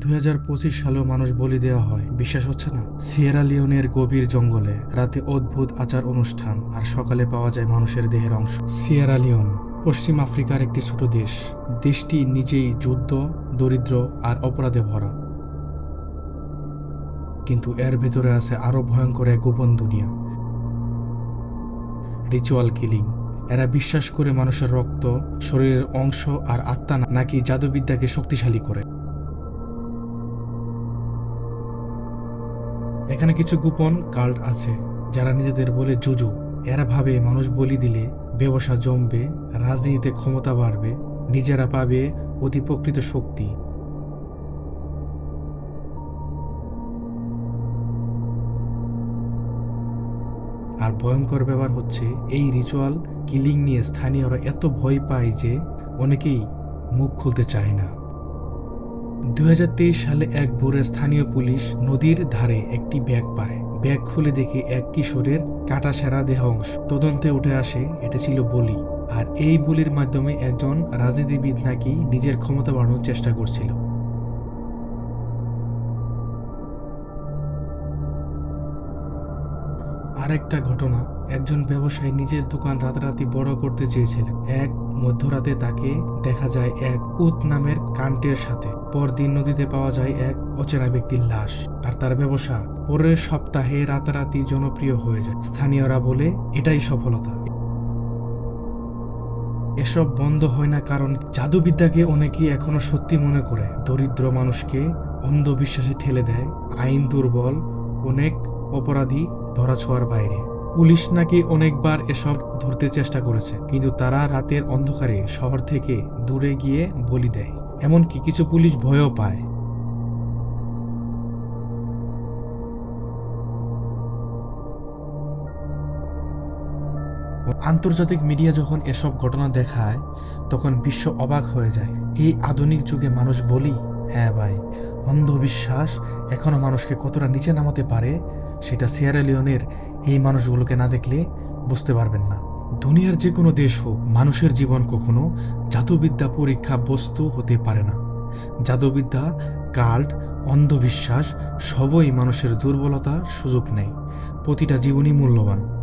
দুই হাজার পঁচিশ সালেও মানুষ বলি দেওয়া হয়, বিশ্বাস হচ্ছে না? সিয়েরা লিওনের গভীর জঙ্গলে রাতে অদ্ভুত আচার অনুষ্ঠান আর সকালে পাওয়া যায় মানুষের দেহের অংশ। সিয়েরা লিওন, পশ্চিম আফ্রিকার একটি ছোট দেশ। দেশটি নিজেই যুদ্ধ, দরিদ্র আর অপরাধে ভরা। কিন্তু এর ভেতরে আছে আরও ভয়ঙ্কর এক গোপন দুনিয়া। Ritual killing. এরা বিশ্বাস করে মানুষের রক্ত, শরীরের অংশ আর আত্মা নাকি জাদুবিদ্যাকে শক্তিশালী করে। এখানে কিছু গোপন কাল্ট আছে, যারা নিজেদের বলে জুজু। এরা ভাবে মানুষ বলি দিলে ব্যবসা জমবে, রাজনীতিতে ক্ষমতা বাড়বে, নিজেরা পাবে অতি প্রকৃত শক্তি। আর ভয়ঙ্কর ব্যাপার হচ্ছে, এই রিচুয়াল কিলিং নিয়ে স্থানীয়রা এত ভয় পায় যে অনেকেই মুখ খুলতে চায় না। দুই হাজার তেইশ সালে এক ভোরে স্থানীয় পুলিশ নদীর ধারে একটি ব্যাগ পায়। ব্যাগ খুলে দেখে এক কিশোরের কাটা সেরা দেহ অংশ। তদন্তে উঠে আসে, এটা ছিল বলি। আর এই বলির মাধ্যমে একজন রাজনীতিবিদ নাকি নিজের ক্ষমতা বাড়ানোর চেষ্টা করছিল। আরেকটা ঘটনা। একজন ব্যবসায়ী নিজের দোকান রাতারাতি বড় করতে চেয়েছিলেন। এক মধ্যরাতে তাকে দেখা যায় এক উত নামের কান্টের সাথে। পরদিন নদীতে পাওয়া যায় এক অচেনা ব্যক্তির লাশ। আর তার ব্যবসা পরের সপ্তাহে রাতারাতি জনপ্রিয় হয়ে যায়। স্থানীয়রা বলে, এটাই সফলতা। এসব বন্ধ হয় না কারণ জাদুবিদ্যাকে অনেকেই এখনও সত্যি মনে করে। দরিদ্র মানুষকে অন্ধবিশ্বাসে ঠেলে দেয়। আইন দুর্বল, অনেক অপরাধী ধরাছোঁয়ার বাইরে। পুলিশ নাকি অনেকবার এসব ধরতে চেষ্টা করেছে, কিন্তু তারা রাতের অন্ধকারে শহর থেকে দূরে গিয়ে বলি দেয়। এমনকি কিছু পুলিশ ভয়ও পায়। আন্তর্জাতিক মিডিয়া যখন এসব ঘটনা দেখায়, তখন বিশ্ব অবাক হয়ে যায়। এই আধুনিক যুগে মানুষ বলি হ্যাঁ ভাই, অন্ধবিশ্বাস এখনও মানুষকে কতটা নিচে নামাতে পারে সেটা সিয়ারা লিওনের এই মানুষগুলোকে না দেখলে বুঝতে পারবেন না। দুনিয়ার যে কোনো দেশ হোক, মানুষের জীবন কখনো জাদুবিদ্যা পরীক্ষা বস্তু হতে পারে না। জাদুবিদ্যা, কাল্ট, অন্ধবিশ্বাস সবই মানুষের দুর্বলতার সুযোগ নেয়। প্রতিটা জীবনই মূল্যবান।